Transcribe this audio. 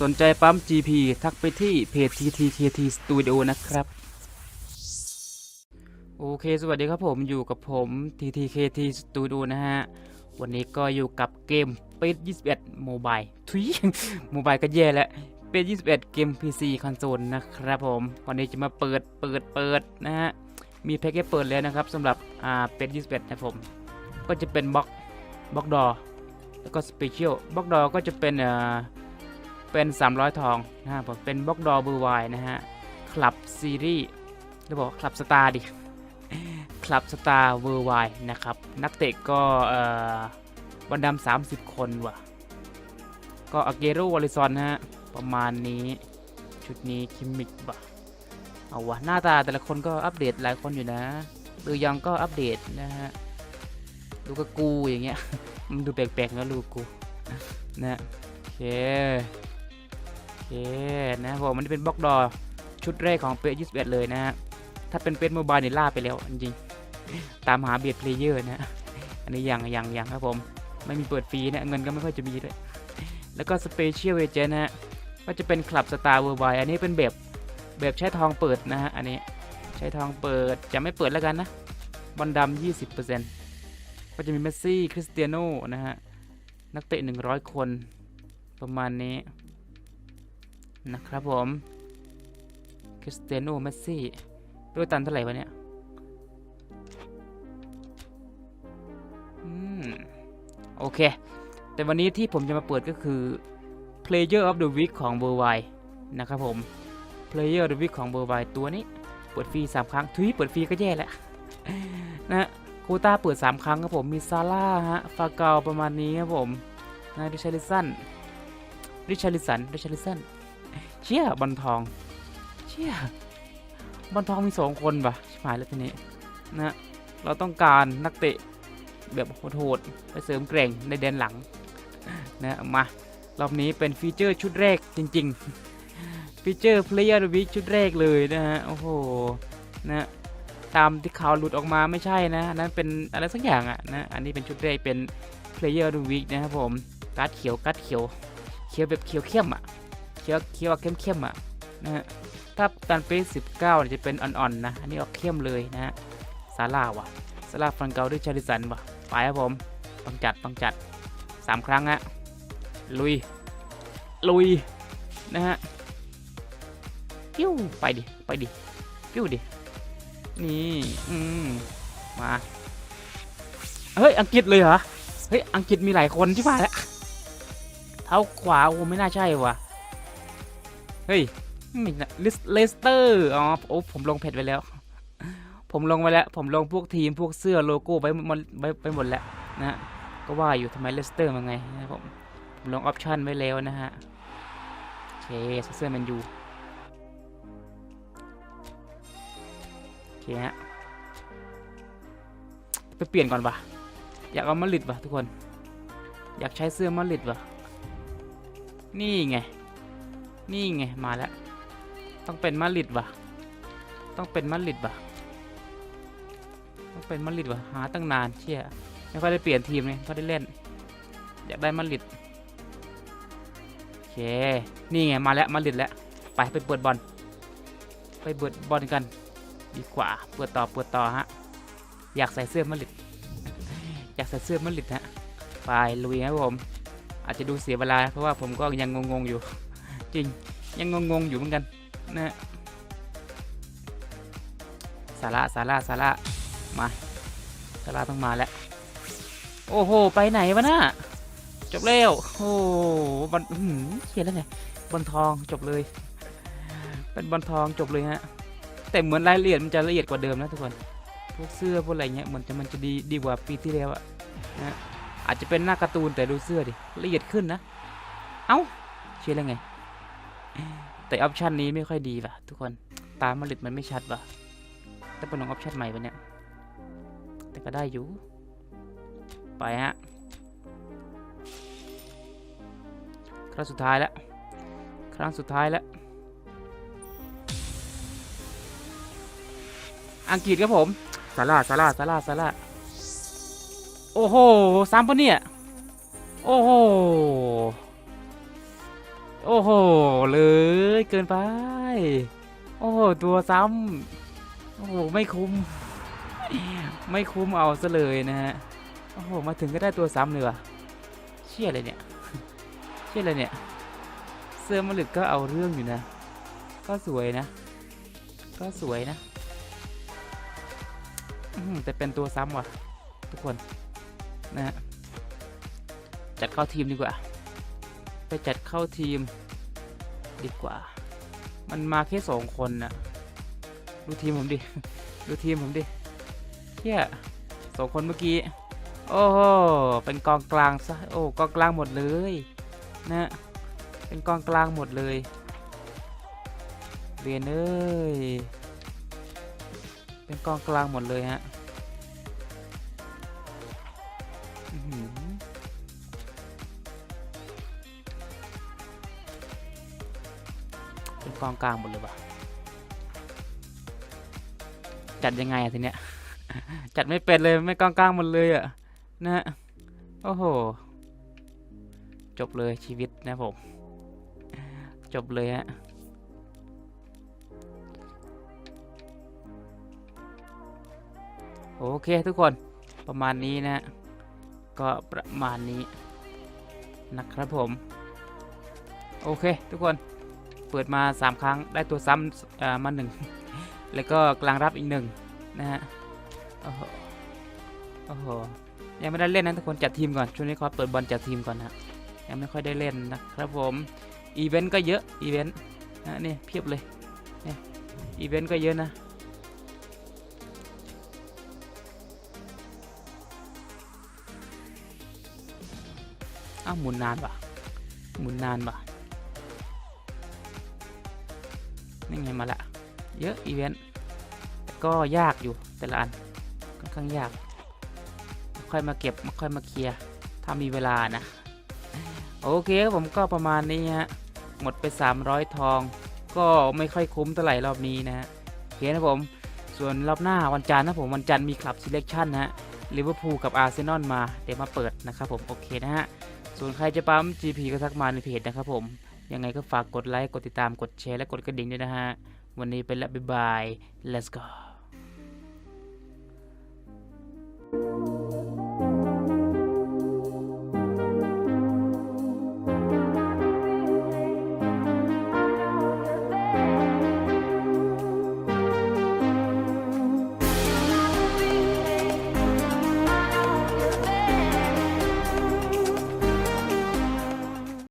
สนใจปั๊ม GP ทักไปที่เพจ TTKT Studio นะครับ โอเค สวัสดีครับผมอยู่กับผม TTKT Studio นะฮะ วันนี้ก็อยู่กับเกมเป็ด21 Mobile ทุยโมบายก็แย่แล้วเป็ด21 เกม PC คอนโซลนะครับผมวันนี้จะมาเปิดเปิดเปิดนะฮะ มีแพ็กเกจเปิดแล้วนะครับสำหรับอ่าเป็ด21นะผม ก็จะเป็นบล็อกบล็อกดอแล้วก็สเปเชียลบล็อกดอก็จะเป็นอ่อ เป็น 300 ทองนะครับผมเป็นบล็อกดอเบอร์ไวนะฮะคลับซีรีส์หรือบอกคลับสตาร์ดิคลับสตาร์เวอร์ไวนะครับ นักเตะก็เอ่อวันดำ30 คนว่ะ ก็อาเกโรวอลิซอนนะฮะประมาณนี้ชุดนี้คิมมิกว่ะเอาวะหน้าตาแต่ละคนก็อัปเดตหลายคนอยู่นะดูยังก็อัปเดตนะฮะดูกกูอย่างเงี้ยมันดูแปลกๆนะลูกกูนะโอเค เคนะผมมันเป็นบล็อกดอชุดแรกของเปย์21เลยนะฮะ ถ้าเป็นเป็ดโมบายเนี่ยล่าไปแล้วจริงตามหาเบียดเพลเยอร์นะ อันนี้ยังยังยังครับผม ไม่มีเปิดฟรีนะ เงินก็ไม่ค่อยจะมีด้วย แล้วก็สเปเชียลเอเจนต์นะฮะ ก็จะเป็นคลับสตาร์เวอร์ไวอันนี้เป็นแบบแบบใช้ทองเปิดนะฮะ อันนี้ใช้ทองเปิดจะไม่เปิดแล้วกันนะ บอลดำ20%ก็จะมีเมสซี่ คริสเตียโนนะฮะ นักเตะ100คนประมาณนี้ นะครับผมคริสเตียโนเมสซี่ด้วยตันเท่าไหร่วะเนี่ยอืมโอเค แต่วันนี้ที่ผมจะมาเปิดก็คือ Player of the Week ของเบอร์ไวนะครับผม Player of the Week ของเบอร์ไวตัวนี้ เปิดฟรี 3 ครั้ง ทุยเปิดฟรีก็แย่แล้วนะโคต้าเปิด 3 ครั้งครับผม มีซาร่าฮะ ฟาเกาประมาณนี้ครับผมนะริชาริสันริชาริสันริชาริสัน เชี่ยบอลทอง เชี่ยบอลทองมีสองคนปะชิบหายแล้วทีนี้นะเราต้องการนักเตะแบบโหดๆไปเสริมแกร่งในแดนหลังนะมารอบนี้เป็นฟีเจอร์ชุดแรกจริงๆ ฟีเจอร์ Player of the Week ชุดแรกเลยนะฮะ โอ้โห นะตามที่ข่าวหลุดออกมาไม่ใช่นะนั้นเป็นอะไรสักอย่างอะนะ อันนี้เป็นชุดแรกเป็น Player of the Week นะครับผม การ์ดเขียวการ์ดเขียว เขียวแบบเขียวเข้มอะ เขียวเขียวเข้มเข้มๆอะนะฮะถ้าตันเปสิบเก้าจะเป็นอ่อนๆนะอันนี้ออกเข้มเลยนะฮะซาร่าว่ะซาร่าฟันเกาด้วยชาริสันว่ะไปครับผมต้องจัดต้องจัดสามครั้งฮะลุย ลุย นะฮะปิ้วไปดิ ไปดิปิ้วดิ นี่ อืม มา เฮ้ย อังกฤษเลยเหรอ เฮ้ย อังกฤษมีหลายคนที่มาแล้ว เท้าขวาโอ้ไม่น่าใช่ว่ะ เฮ้ยม่นะลิสเลสเตอร์อ๋อโอ้ผมลงเพจไว้แล้ว ผมลงไว้แล้ว ผมลงพวกทีมพวกเสื้อโลโก้ไว้หมดไว้ไปหมดแล้วนะฮะก็ว่าอยู่ทำไมเลสเตอร์มาไงนะผมผมลงออปชันไว้แล้วนะฮะโอเคเสื้อแมนยูโอเคฮะไปเปลี่ยนก่อนปะอยากเอามาดริดปะทุกคน อยากใช้เสื้อมาดริดปะนี่ไง นี่ไงมาแล้ว ต้องเป็นมาริดวะต้องเป็นมาริดวะต้องเป็นมาริดวะหาตั้งนานเชี่ยไม่ค่อยได้เปลี่ยนทีมเลยไม่ค่อยได้เล่น อยากได้มาริดโอเค นี่ไงมาแล้วมาริดแล้วไปไปเปิดบอลไปเปิดบอลกัน ดีกว่าเปิดต่อเปิดต่อฮะอยากใส่เสื้อมาริดอยากใส่เสื้อมาริดฮะไปลุยครับผมอาจจะดูเสียเวลาเพราะว่าผมก็ยังงงๆอยู่ จริง ยังงงๆอยู่เหมือนกันนะสาระสาระสาระมาสาระต้องมาแล้ว โอ้โห ไปไหนวะน่ะจบแล้วโอ้หบอลเขียนแล้วไงบอลทองจบเลย เป็นบอลทองจบเลยฮะ แต่เหมือนรายละเอียดมันจะละเอียดกว่าเดิมนะทุกคน พวกเสื้อพวกอะไรเงี้ยเหมือนจะมันจะดีดีกว่าปีที่แล้วอะนะอาจจะเป็นหน้าการ์ตูนแต่ดูเสื้อดิละเอียดขึ้นนะ เอ้าเชื่อแล้วไง แต่ออปชันนี้ไม่ค่อยดีว่ะทุกคนตามมาลิดมันไม่ชัดว่ะต้องเป็นลองออปชันใหม่ปะเนี่ย แต่ก็ได้อยู่ ไปฮะครั้งสุดท้ายแล้ว ครั้งสุดท้ายแล้ว อังกฤษครับผมซาร่าซาร่าซาร่าซาร่าโอ้โหซ้ำปะเนี่ย โอ้โห โอ้โห เลยเกินไป โอ้โห ตัวซ้ำโอ้โห ไม่คุ้ม ไม่คุ้มเอาซะเลยนะฮะ โอ้โห มาถึงก็ได้ตัวซ้ำเลยวะเชี่ยอะไรเนี่ย เชี่ยอะไรเนี่ย เสื้อมะลึกก็เอาเรื่องอยู่นะ ก็สวยนะ ก็สวยนะแต่เป็นตัวซ้ำว่ะ ทุกคน นะฮะ จัดเข้าทีมดีกว่า ไปจัดเข้าทีม ดีกว่า มันมาแค่สองคนนะดูทีมผมดิ ดูทีมผมดิเฮียสองคนเมื่อกี้ โอ้โห เป็นกองกลางซะ โอ้กองกลางหมดเลยนะเป็นกองกลางหมดเลยเรียนเอ้ย เป็นกองกลางหมดเลยฮะ เป็นกองกลางหมดเลยว่ะจัดยังไงอะทีเนี้ย จัดไม่เป็นเลยไม่กองกลางหมดเลยอะนะฮะโอ้โห จบเลยชีวิตนะผม จบเลยฮะโอเคทุกคนประมาณนี้นะฮะก็ประมาณนี้นะครับผม โอเคทุกคน เปิดมา 3 ครั้งได้ตัวซ้ำมาหนึ่งแล้วก็กลางรับอีกหนึ่งนะฮะโอ้โหโอ้โหยังไม่ได้เล่นนะทุกคนจัดทีมก่อนช่วงนี้ขอเปิดบอลจัดทีมก่อนนะยังไม่ค่อยได้เล่นนะครับผมอีเวนต์ก็เยอะอีเวนต์นะนี่เพียบเลยเนี่ยอีเวนต์ก็เยอะนะอ้าวหมุนนานปะหมุนนานปะ นี่ไงมาละ เยอะอีเวนต์ก็ยากอยู่แต่ละอันค่อนข้างยาก ค่อยมาเก็บมาค่อยมาเคลียร์ถ้ามีเวลานะ โอเคผมก็ประมาณนี้ฮะ หมดไป 300 ทอง ก็ไม่ค่อยคุ้มเท่าไหร่รอบนี้นะฮะโอเคนะผม ส่วนรอบหน้าวันจันทร์นะผมวันจันทร์มีคลับ selection นะฮะลิเวอร์พูลกับอาร์เซนอลมา เดี๋ยวมาเปิดนะครับผม โอเคนะฮะ ส่วนใครจะปั๊ม GP ก็ทักมาในเพจนะครับผม ยังไงก็ฝากกดไลค์ กดติดตาม กดแชร์ และกดกระดิ่งด้วยนะฮะ วันนี้ไปแล้วบ๊ายบาย let's go